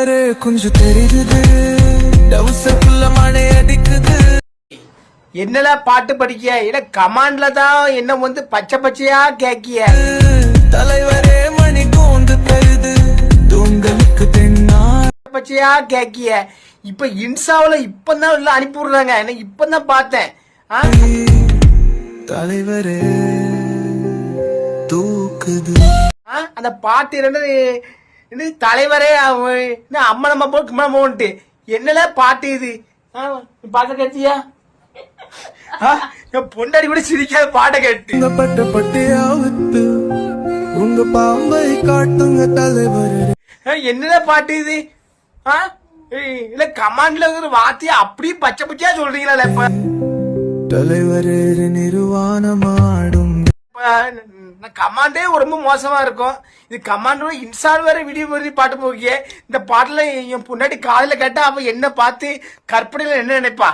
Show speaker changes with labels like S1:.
S1: தலைவரே கொஞ்சம் தெரியுது. டவுசக்குள்ள மழை அடிக்குது.
S2: என்னல பாட்டு படிக்க இல்ல கமாண்ட்ல தான் என்ன வந்து பச்சை பச்சையா கேக்கிய?
S1: தலைவரே மணி கோந்து தருது தூங்கலுக்கு தென்னா
S2: பச்சையா கேக்கிய? இப்ப இன்ஸ்டாவுல இப்பதான் உள்ள அனுப்பி விடுறாங்க. எனக்கு இப்பதான் பார்த்தேன்?
S1: தலைவரே தூக்குது?
S2: அந்த பாட்டு ரெண்டு என்ன தலைவரே என்ன அம்மனம்மா போ கும்மனம்மான்ட்டு என்னல பாட்டு இது? பாட்ட கேட்டியா? என் பொண்டாடி கூட சிரிக்காத பாட்டை கேட்டு.
S1: உங்க பட்ட பட்டையாவுத்து உங்க பாம்பை காட்டுங்க தலைவரே.
S2: ஆ, என்னடா பாட்டு இது? ஆ இல்ல கமாண்ட்ல இருக்கிற வார்த்தையை அப்படியே பச்சை பச்சையா சொல்றீங்களா இப்ப?
S1: தலைவரே நிர்வாணமாடும்
S2: கமாண்டே ரொம்ப மோசமா இருக்கும். இது கமாண்டோட இன்சான் வேற வீடியோ மாதிரி பாட்டு போகிய இந்த பாட்டில் என் பொன்னாடி காதில் கேட்டால் அவன் என்ன பார்த்து கற்பனையில் என்ன நினைப்பா?